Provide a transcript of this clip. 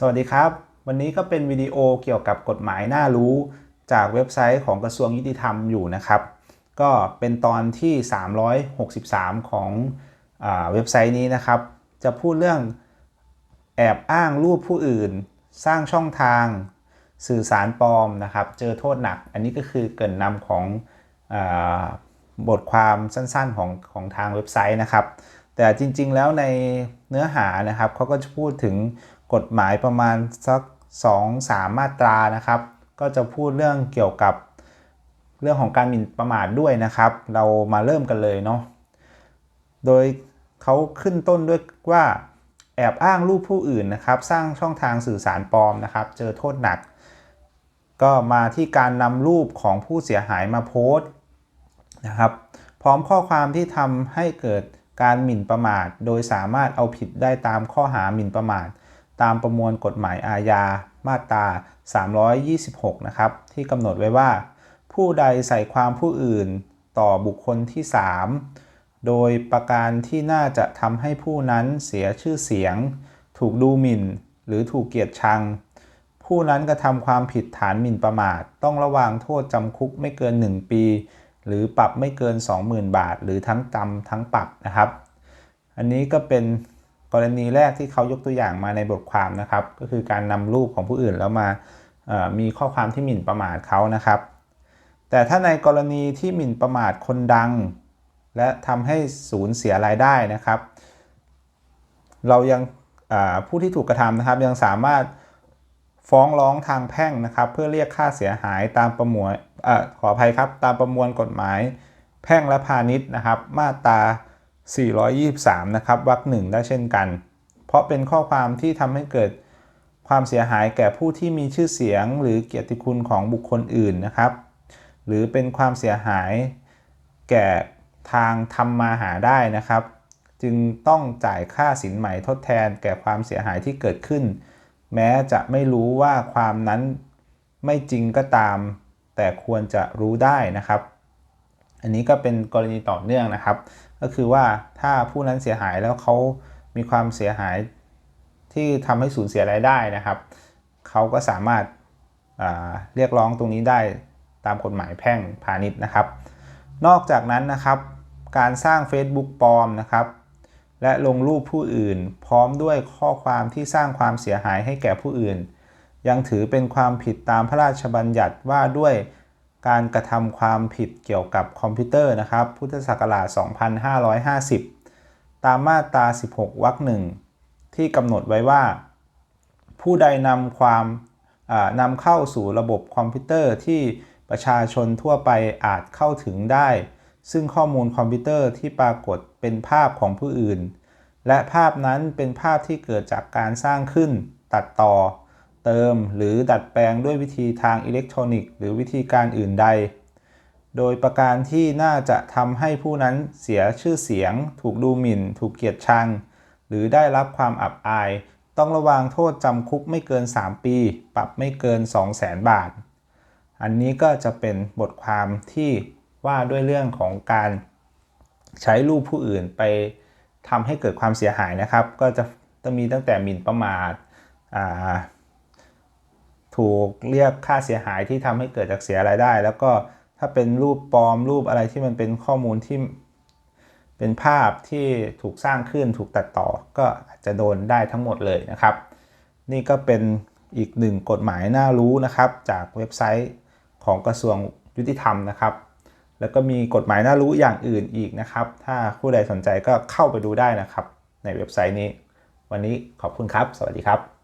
สวัสดีครับ วันนี้ก็เป็นวิดีโอเกี่ยวกับกฎหมายน่ารู้ จากเว็บไซต์ของกระทรวงยุติธรรมอยู่นะครับ ก็เป็นตอนที่ 363 ของอเว็บไซต์นี้นะครับ จะพูดเรื่องแอบอ้างรูปผู้อื่น สร้างช่องทาง สื่อสารปลอมนะครับ เจอโทษหนัก อันนี้ก็คือเกินนำของอบทความสั้นๆของของทางเว็บไซต์นะครับ แต่จริงๆแล้วในเนื้อหานะครับเขาก็จะพูดถึง กฎหมายประมาณสัก 2-3 มาตรานะครับ ก็จะพูดเรื่องเกี่ยวกับเรื่องของการหมิ่นประมาทด้วยนะครับ เรามาเริ่มกันเลยเนาะโดยเขาขึ้นต้นด้วยว่าแอบอ้างรูปผู้อื่นนะครับ สร้างช่องทางสื่อสารปลอมนะครับ เจอโทษหนัก ก็มาที่การนำรูปของผู้เสียหายมาโพสต์นะครับ พร้อมข้อความที่ทำให้เกิดการหมิ่นประมาท โดยสามารถเอาผิดได้ตามข้อหาหมิ่นประมาท ตามประมวลกฎหมายอาญา มาตรา 326 นะครับ ที่กำหนดไว้ว่า ผู้ใดใส่ความผู้อื่นต่อบุคคลที่ 3 โดยประการที่น่าจะทำให้ผู้นั้นเสียชื่อเสียง ถูกดูหมิ่น หรือถูกเกียดชัง ผู้นั้นกระทำความผิดฐานหมิ่นประมาท ต้องระวางโทษจำคุกไม่เกิน 1 ปี หรือปรับไม่เกิน 20,000 บาท หรือทั้งจำทั้งปรับนะครับ อันนี้ก็เป็น รณีแรกที่เขายกตัวอย่างมาในบทความนะครับ ก็คือการนำรูปของผู้อื่นแล้วมามีข้อความที่หมิ่นประมาทเขานะครับ แต่ถ้าในกรณีที่หมิ่นประมาทคนดัง และทำให้สูญเสียรายได้นะครับ เรายังผู้ที่ถูกกระทำนะครับ ยังสามารถฟ้องร้องทางแพ่งนะครับ เพื่อเรียกค่าเสียหายตามประมวลอขออภัยครับตามประมวลกฎหมาย แพ่งและพาณิชย์นะครับ มาตรา 423 นะครับวรรคหนึ่งได้เช่นกัน เพราะเป็นข้อความที่ทำให้เกิดความเสียหายแก่ผู้ที่มีชื่อเสียง หรือเกียรติคุณของบุคคลอื่นนะครับ หรือเป็นความเสียหายแก่ทางทำมาหาได้นะครับ จึงต้องจ่ายค่าสินใหม่ทดแทนแก่ความเสียหายที่เกิดขึ้น แม้จะไม่รู้ว่าความนั้นไม่จริงก็ตาม แต่ควรจะรู้ได้นะครับ อันนี้ก็เป็นกรณีต่อเนื่องนะครับ ก็คือว่าถ้าผู้นั้นเสียหายแล้วเขามีความเสียหายที่ทำให้สูญเสียรายได้นะครับเขาก็สามารถเรียกร้องตรงนี้ได้ตามกฎหมายแพ่งพาณิชย์นะครับ นอกจากนั้นนะครับการสร้าง Facebook ปลอมนะครับ และลงรูปผู้อื่น พร้อมด้วยข้อความที่สร้างความเสียหายให้แก่ผู้อื่น ยังถือเป็นความผิดตามพระราชบัญญัติว่าด้วย การกระทำความผิดเกี่ยวกับคอมพิวเตอร์นะครับ พุทธศักราช 2550 ตามมาตรา 16 วรรคหนึ่งที่กำหนดไว้ว่า ผู้ใดนำความนำเข้าสู่ระบบคอมพิวเตอร์ที่ประชาชนทั่วไปอาจเข้าถึงได้ ซึ่งข้อมูลคอมพิวเตอร์ที่ปรากฏเป็นภาพของผู้อื่น และภาพนั้นเป็นภาพที่เกิดจากการสร้างขึ้น ตัดต่อ เติม หรือดัดแปลงด้วยวิธีทางอิเล็กทรอนิกส์ หรือวิธีการอื่นใด โดยประการที่น่าจะทำให้ผู้นั้นเสียชื่อเสียง ถูกดูหมิ่น ถูกเกียดชัง หรือได้รับความอับอาย ต้องระวางโทษจำคุกไม่เกิน 3 ปี ปรับไม่เกิน 200,000 บาท อันนี้ก็จะเป็นบทความที่ว่าด้วยเรื่องของการใช้รูปผู้อื่นไปทำให้เกิดความเสียหายนะครับ ก็จะจะมีตั้งแต่หมิ่นประมาทอ่า ถูกเรียกค่าเสียหายที่ทำให้เกิดจากเสียรายได้ แล้วก็ถ้าเป็นรูปปลอมรูปอะไรที่มันเป็นข้อมูลที่เป็นภาพที่ถูกสร้างขึ้นถูกตัดต่อ ก็อาจจะโดนได้ทั้งหมดเลยนะครับ นี่ก็เป็นอีกหนึ่งกฎหมายน่ารู้นะครับ จากเว็บไซต์ของกระทรวงยุติธรรมนะครับ แล้วก็มีกฎหมายน่ารู้อย่างอื่นอีกนะครับ ถ้าผู้ใดสนใจก็เข้าไปดูได้นะครับ ในเว็บไซต์นี้ วันนี้ขอบคุณครับ สวัสดีครับ